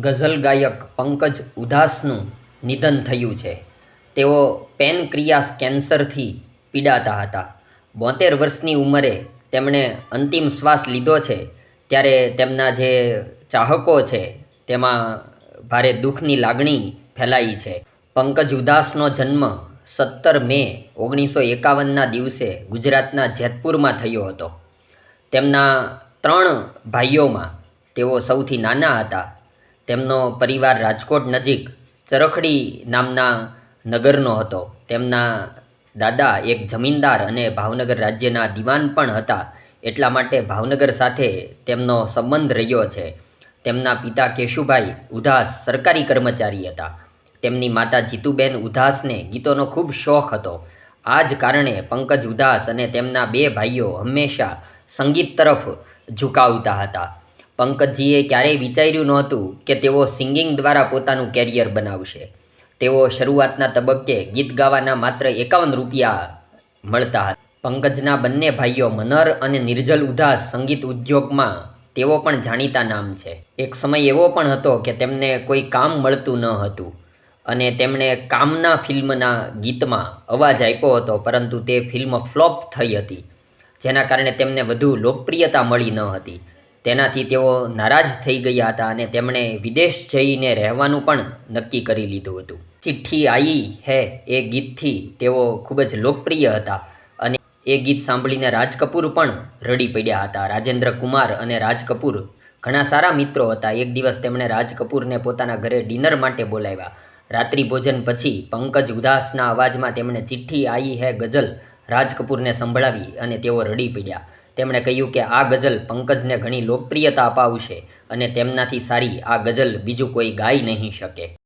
ગઝલ ગાયક પંકજ ઉધાસનું નિધન થયું છે. તેઓ પેનક્રિયાસ કેન્સરથી પીડાતા હતા. બોતેર વર્ષની ઉંમરે તેમણે અંતિમ શ્વાસ લીધો છે. ત્યારે તેમના જે ચાહકો છે, તેમાં ભારે દુઃખની લાગણી ફેલાઈ છે. પંકજ ઉદાસનો જન્મ સત્તર મે ઓગણીસો એકાવનના દિવસે ગુજરાતના જેતપુરમાં થયો હતો. તેમના ત્રણ ભાઈઓમાં તેઓ સૌથી નાના હતા. તેમનો પરિવાર રાજકોટ નજીક ચરખડી નામના નગરનો હતો. તેમના દાદા એક જમીનદાર અને ભાવનગર રાજ્યના દિવાન પણ હતા. એટલા માટે ભાવનગર સાથે તેમનો સંબંધ રહ્યો છે. તેમના પિતા કેશુભાઈ ઉધાસ સરકારી કર્મચારી હતા. તેમની માતા જીતુબેન ઉધાસને ગીતોનો ખૂબ શોખ હતો. આ જ કારણે પંકજ ઉધાસ અને તેમના બે ભાઈઓ હંમેશા સંગીત તરફ ઝુકાવતા હતા. પંકજજીએ ક્યારેય વિચાર્યું નહોતું કે તેઓ સિંગિંગ દ્વારા પોતાનું કેરિયર બનાવશે. તેઓ શરૂઆતના તબક્કે ગીત ગાવાના માત્ર એકાવન રૂપિયા મળતા હતા. પંકજના બંને ભાઈઓ મનર અને નિર્જલ ઉધાસ સંગીત ઉદ્યોગમાં તેઓ પણ જાણીતા નામ છે. એક સમય એવો પણ હતો કે તેમને કોઈ કામ મળતું ન હતું અને તેમણે કામના ફિલ્મના ગીતમાં અવાજ આપ્યો હતો, પરંતુ તે ફિલ્મ ફ્લોપ થઈ હતી, જેના કારણે તેમને વધુ લોકપ્રિયતા મળી ન હતી. તેનાથી તેઓ નારાજ થઈ ગયા હતા અને તેમણે વિદેશ જઈને રહેવાનું પણ નક્કી કરી લીધું હતું. ચિઠ્ઠી આઈ હે એ ગીતથી તેઓ ખૂબ જ લોકપ્રિય હતા અને એ ગીત સાંભળીને રાજ કપૂર પણ રડી પડ્યા હતા. રાજેન્દ્ર કુમાર અને રાજ કપૂર ઘણા સારા મિત્રો હતા. એક દિવસ તેમણે રાજ કપૂરને પોતાના ઘરે ડિનર માટે બોલાવ્યા. રાત્રિ ભોજન પછી પંકજ ઉદાસના અવાજમાં તેમણે ચિઠ્ઠી આઈ હે ગઝલ રાજ કપૂરને સંભળાવી અને તેઓ રડી પડ્યા. તેમણે કહ્યું કે આ ગઝલ પંકજને ઘણી લોકપ્રિયતા અપાવશે અને તેમનાથી સારી આ ગઝલ બીજું કોઈ ગાઈ નહીં શકે.